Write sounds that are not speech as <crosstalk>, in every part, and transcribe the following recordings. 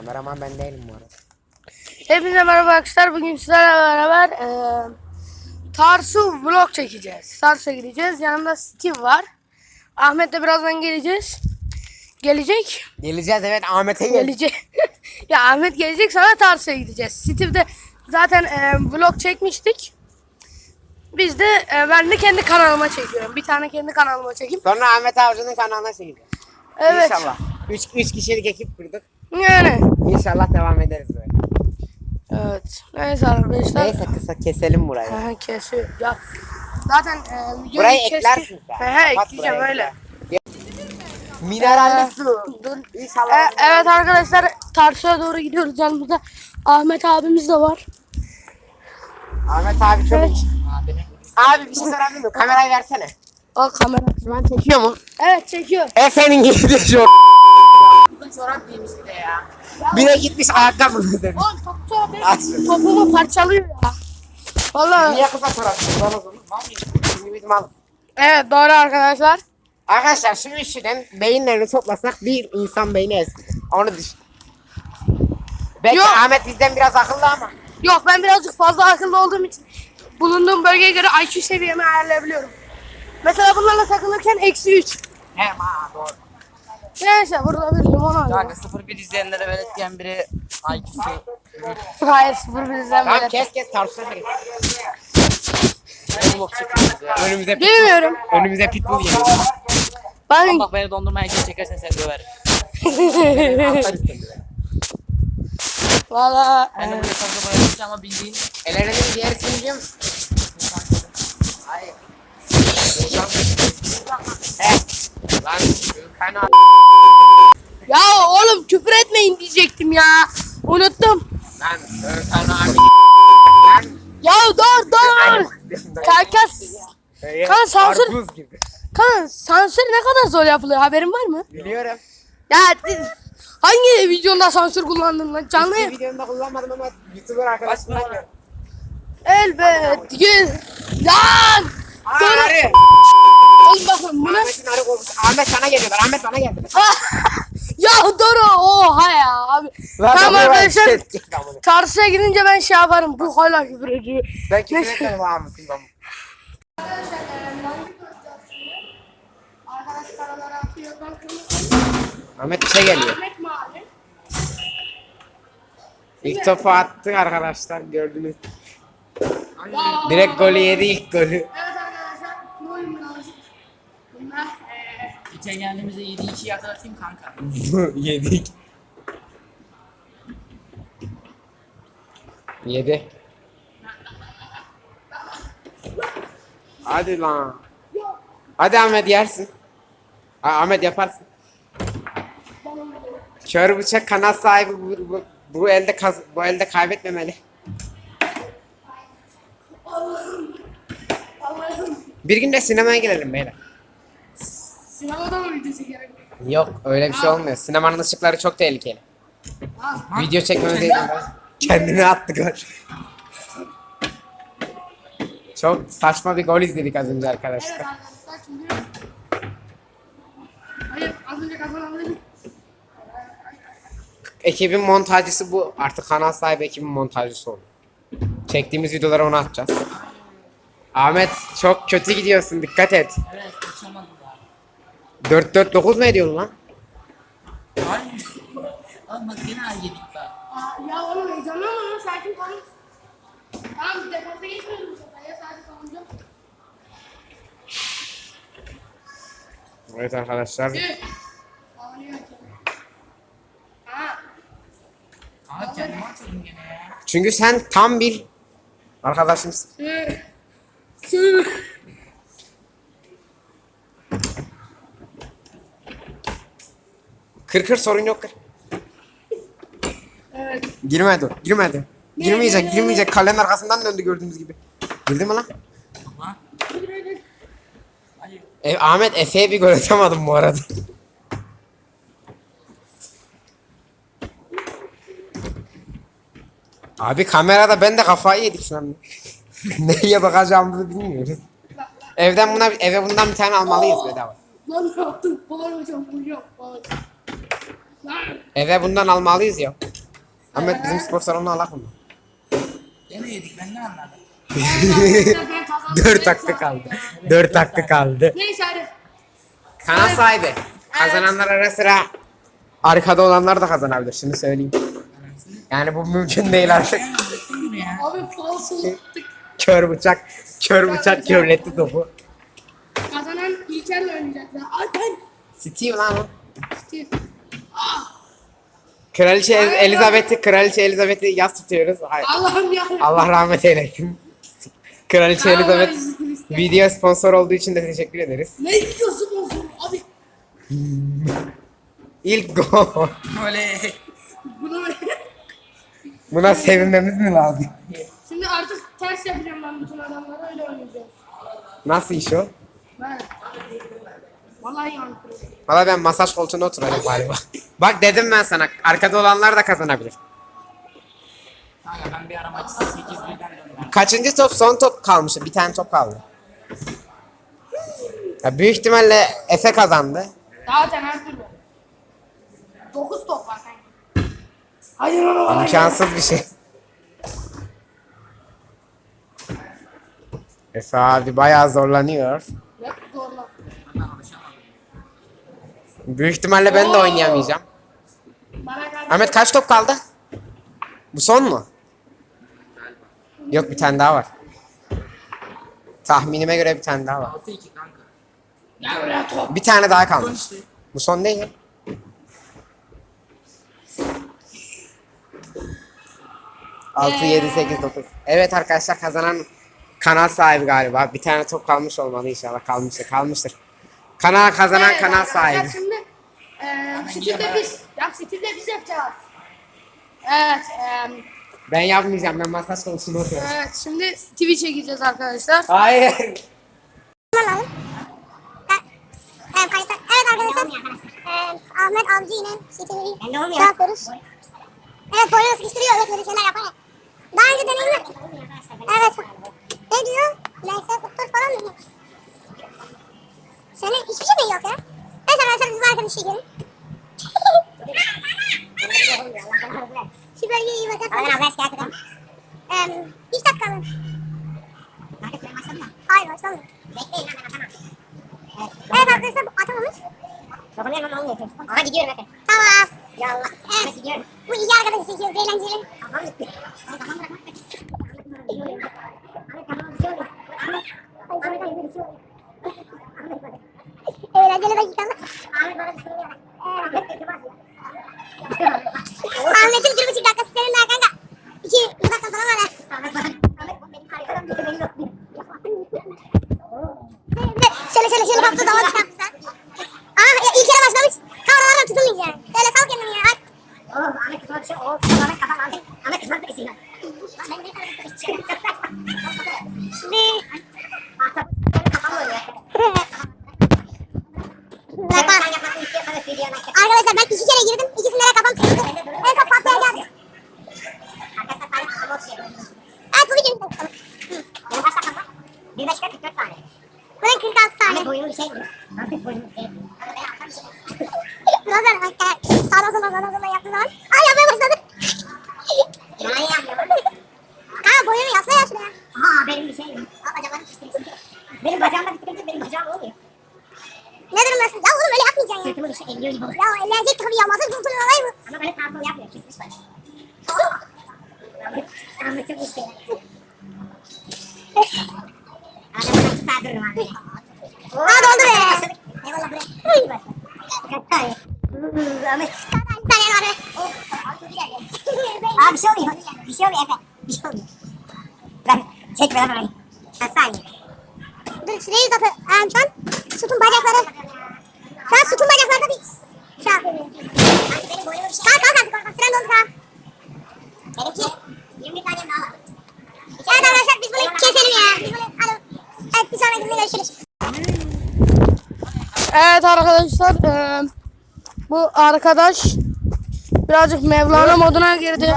Kameraman ben değilim bu arada. Hepinize merhaba arkadaşlar. Bugün sizlerle beraber eee Tarsu vlog çekeceğiz. Tarsu'ya gideceğiz. Yanımda Steve var. Ahmet de birazdan geleceğiz. Gelecek. Geleceğiz evet Ahmet'e gel. Gelecek. <laughs> ya Ahmet gelecek sonra Tarsu'ya gideceğiz. Steve de zaten eee, vlog çekmiştik. Biz de eee, ben de kendi kanalıma çekiyorum. Bir tane kendi kanalıma çekeyim. Sonra Ahmet Avcı'nın kanalına çekeceğiz. Evet. İnşallah. 3 3 kişilik ekip kurduk. Yani. İnşallah devam ederiz böyle. Evet. Neyse arkadaşlar. Neyse kısa keselim burayı. He, kesiyor. Ya zaten e, videoyu Burayı kesti- eklersin sen. He, he Kapat ekleyeceğim burayı, öyle. Mineralli Ee, su. dur. İnşallah. E, evet arkadaşlar Tarsu'ya doğru gidiyoruz. Yanımızda Ahmet abimiz de var. Ahmet abi çok Evet. Abi bir şey sorabilir miyim? Kamerayı versene. O kamera. Şu an çekiyor mu? Evet çekiyor. E senin gibi de şu. Çorap giymiş bir de ya. Bir de gitmiş ayakkabı demiş. Oğlum topçu abi Aç. topumu parçalıyor ya. Vallahi Niye kısa çorap? Lan o zaman. Mal mıyım? Şimdi bizim al. evet doğru arkadaşlar. Arkadaşlar şu üçlüden beyinlerini toplasak bir insan beyni ez. Onu düşün. Belki Yok. Ahmet bizden biraz akıllı ama. Yok ben birazcık fazla akıllı olduğum için bulunduğum bölgeye göre IQ seviyemi ayarlayabiliyorum. Mesela bunlarla takılırken eksi 3. He ha doğru. Neyse burada bir limon alıyorum. Kanka 01 izleyenlere belirtleyen biri IQ'su Hayır sıfır bir. Tamam kes kes tartışma ya. Önümüze pitbull. Bilmiyorum. Önümüze pitbull geliyor. Ben Bak beni dondurmaya gel çekersen seni döverim. <laughs> valla Ben de buraya fazla bayılacağım ama bildiğin Ellerinin diğerisini biliyor musun? Hayır. He. Lan kana. ya oğlum küfür etmeyin diyecektim ya. Unuttum. Lan kana abi. Lan. Ya dur dur. Kanka, Kan sansür- Karpuz gibi. kan sansür ne kadar zor yapılıyor haberin var mı? Biliyorum. Ya hangi videonda sansür kullandın lan canlı? Bir videomda kullanmadım ama YouTuber arkadaşlar. var. Elbet. Lan. Dur. Oğlum bakın bunu. Ahmet sana geliyorlar. Ahmet bana geldi. <laughs> ya dur oha ya abi. Lan Tamam ben arkadaşlar. ses kes lan bunu. Çarşıya gidince ben şey yaparım. Bu hala küfür ediyor. Ben küfür Neyse. etmedim Ahmet'in ben. Ahmet bir şey geliyor. İlk topu attık arkadaşlar gördünüz. Direkt golü yedi ilk golü. Evet arkadaşlar. Bu oyun birazcık. Bunlar eee geçen geldiğimizde 7-2'yi hatırlatayım kanka. <laughs> Yedik. Yedi. Hadi lan. Hadi Ahmet yersin. Ha, Ahmet yaparsın. Kör bıçak kanat sahibi bu, bu, bu elde kaz, bu elde kaybetmemeli. Bir gün de sinemaya girelim beyler. Sinemada mı video çekerim? Yok öyle bir şey olmuyor. Sinemanın ışıkları çok tehlikeli. Video çekmemiz değil. Kendini attı gol. Çok saçma bir gol izledik az önce Evet arkadaşlar. arkadaşlar şimdi. Hayır az önce kazanamadım. Ekibin montajcısı bu. Artık kanal sahibi ekibin montajcısı oldu. Çektiğimiz videoları ona atacağız. Ahmet çok kötü gidiyorsun dikkat et. Evet uçamadım ya. 4-4-9 mu ediyorsun lan? Hayır. Oğlum bak gene ay yedik bak. Aa, ya oğlum heyecanlanma lan sakin konuş. Tamam defansa geçmiyorum bu sefer ya sadece savunacağım. Evet arkadaşlar. Kanka kendimi gene ya. Çünkü sen tam bir arkadaşımsın. Kır kır sorun yok kır. Evet. Girmedi. Girmedi. Girmeyecek, girmeyecek. Kalenin arkasından döndü gördüğünüz gibi. Girdi mi lan? Hayır. E, Ahmet Efe'ye bir gol atamadım bu arada. Abi kamerada ben de kafayı yedik şu an. <laughs> Neye bakacağımızı bilmiyoruz. Evden buna eve bundan bir tane almalıyız bedava. Lan ne yaptın? Bağır hocam bu yok. Bağır. Eve bundan almalıyız ya. Ahmet bizim spor salonuna alak mı? Gene yedik ben ne anladım. <laughs> 4 hakkı kaldı. 4 hakkı kaldı. Neyse hadi. Kanal sahibi. Kazananlar ara sıra arkada olanlar da kazanabilir. Şimdi söyleyeyim. Yani bu mümkün değil artık. Abi falso attık. Kör bıçak, kör bıçak körletti topu. Kazanan İlker'le oynayacaklar. Ay ben. Steve lan o. Steve. Kraliçe Elizabeth'i, Kraliçe Elizabeth'i yaz tutuyoruz. Ay, Allah'ım ya. Allah rahmet eylesin. Kraliçe Allah Elizabeth video sponsor olduğu için de teşekkür ederiz. Ne diyorsun oğlum? Abi <laughs> İlk gol. Oley. bunu Buna sevinmemiz mi lazım? Şimdi artık ters yapacağım ben bütün adamlara öyle oynayacağım. Nasıl iş o? Ben. Vallahi yani. Valla ben masaj koltuğuna oturacağım galiba. Bak dedim ben sana arkada olanlar da kazanabilir. Kanka ben bir ara maçı 8 birden döndüm. Kaçıncı top? Son top kalmıştı. Bir tane top kaldı. Ya büyük ihtimalle Efe kazandı. Zaten her türlü. 9 top var kanka. Hayır oğlum. İmkansız bir şey. Efe abi bayağı zorlanıyor. Büyük ihtimalle ben de oynayamayacağım. Ahmet kaç top kaldı? Bu son mu? Yok bir tane daha var. Tahminime göre bir tane daha var. 6-2 kanka. Gel buraya top. Bir tane daha işte. Bu son değil. 6, 7, 8, 9. Evet arkadaşlar kazanan kanal sahibi galiba. Bir tane top kalmış olmalı inşallah. Kalmıştır, kalmıştır. Kanal kazanan Evet, kanal arkadaşlar, sahibi. Şimdi eee Steve'de biz, ya Steve'de biz yapacağız. Evet, eee, Ben yapmayacağım. Ben masaj konusunda oturuyorum. evet şimdi Stevie çekeceğiz arkadaşlar. Hayır. Evet, evet arkadaşlar. Ee, Ahmet Avcı yine şekeri şey yapıyoruz. Evet boyunu sıkıştırıyor. Evet böyle şeyler yapar. ya. Daha önce deneyimler. Evet. Ne diyor? Neyse doktor falan mı? Senin hiçbir şey mi yok ya? Evet arkadaşlar bizim arkadaş çekelim. Şu bölgeye iyi bakarsanız. Aynen abi şikayet edelim. Ee, bir dakika kalın. Hayır başlamadı. Bekleyin hemen atamam. Evet arkadaşlar bu atamamış. Dokunuyorum ama olmuyor. Aha gidiyorum Efe. Tamam. Ya Allah. Evet. gidiyorum. Bu iyi arkadaşı çekiyoruz eğlenceli. Kafam gitti. Ay kafam bırakmak da. Ahmet kafama bir şey oluyor. Ahmet. Ahmet Ahmet bir şey oluyor. Eğlenceli dakikalar. Ahmet bana bir şey oluyor. Evet. Ahmet'in bir buçuk dakikası senin daha kanka. İki, bir dakika falan var ha. Ahmet bana. Ahmet beni arıyor. Beni yok. Şöyle şöyle şöyle baktı zaman çıkartmışlar. Ah ya ilk kere başlamış. Kameralara tutulmayacak. Şöyle sal kendini ya. Oğlum Ahmet kızma bir şey. Ahmet kafam aldı. Ahmet kızma bir şey. Ben ne kadar bir şey. Çok saçma. Ne? Kafam oluyor. Bak bak. Arkadaşlar ben iki kere girdim. İkisinde de kafam sıkıştı. En son patlayacak. Arkadaşlar sadece kafam oturuyor. Evet bu video. Tamam. Benim kaç dakikam var? 1 dakika 44 saniye. Bunun 46 saniye. boyumu bir şey mi? Ahmet boyumu bir şey mi? Nazar hakikaten sağdan sola sağdan sola yaptığı zaman. Ben yapmıyorum. Kanka boyumu yapsana ya şuraya. Aha benim bir şey mi? Aa bacaklarım sıkıntı. Benim bacağımda sıkıntı benim bacağım oluyor. Ne durumdasın? Ya oğlum öyle yapmayacaksın ya. Sırtımı dışı elliyor gibi oluyor. Ya ellenecek tabii ya. Masaj kurtuluyor olay mı? Ama böyle sağ sol yapmıyor. Kesmiş. Ahmet, Ahmet çok işte. Adamın iki saat dururum abi. Aa doldu be. Eyvallah bre. Ahmet. Abi bir şey oluyor. Bir şey oluyor Efe. Bir şey oluyor. Ben çek bana orayı. Ben saniye. Dur şurayı uzatı. Ee, şu an sütun bacakları. Şu an sütun bacaklarda bir şey yapıyor. Kalk kalk artık. Kalk süren doldu kalk. Benimki 20 tane daha var. Evet arkadaşlar biz bunu keselim ya. Biz bunu alın. Evet bir sonrakinde görüşürüz. Evet arkadaşlar bu arkadaş birazcık Mevlana moduna girdi.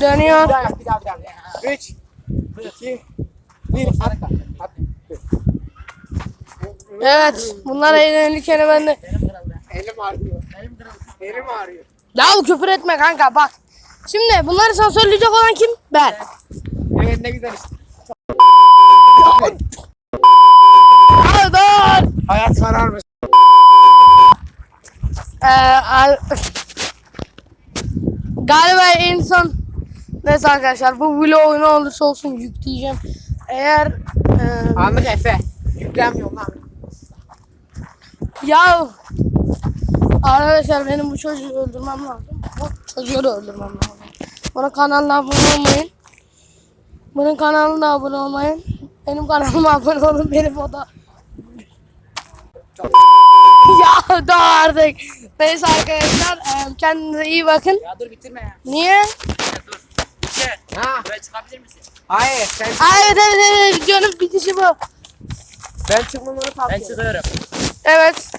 Dönüyor. Bir daha yap, bir daha, bir daha. 3, 2, 1. Evet bunlar eğlenirken ben de. Elim ağrıyor. Elim ağrıyor. Ya küfür etme kanka bak. Şimdi bunları sansürleyecek olan kim? Ben. Evet ne güzel işte. Pardon. Hayat kararmış. Ee, galiba en son neyse arkadaşlar bu vlogu ne olursa olsun yükleyeceğim. Eğer e, Anlık Efe. Yüklenmiyorum lan. ya arkadaşlar benim bu çocuğu öldürmem lazım. Bu çocuğu da öldürmem lazım. Bunun kanalına abone olmayın. Bunun kanalına abone olmayın. Benim kanalıma <laughs> abone olun. Benim o da <laughs> ya da artık. Neyse arkadaşlar e, kendinize iyi bakın. Ya dur bitirme ya. Niye? Ya dur. Gel. Ha? Buraya çıkabilir misin? Hayır sen Aa, evet evet evet videonun bitişi bu. ben çıkmamını Ben tavsiye çıkıyorum. Evet.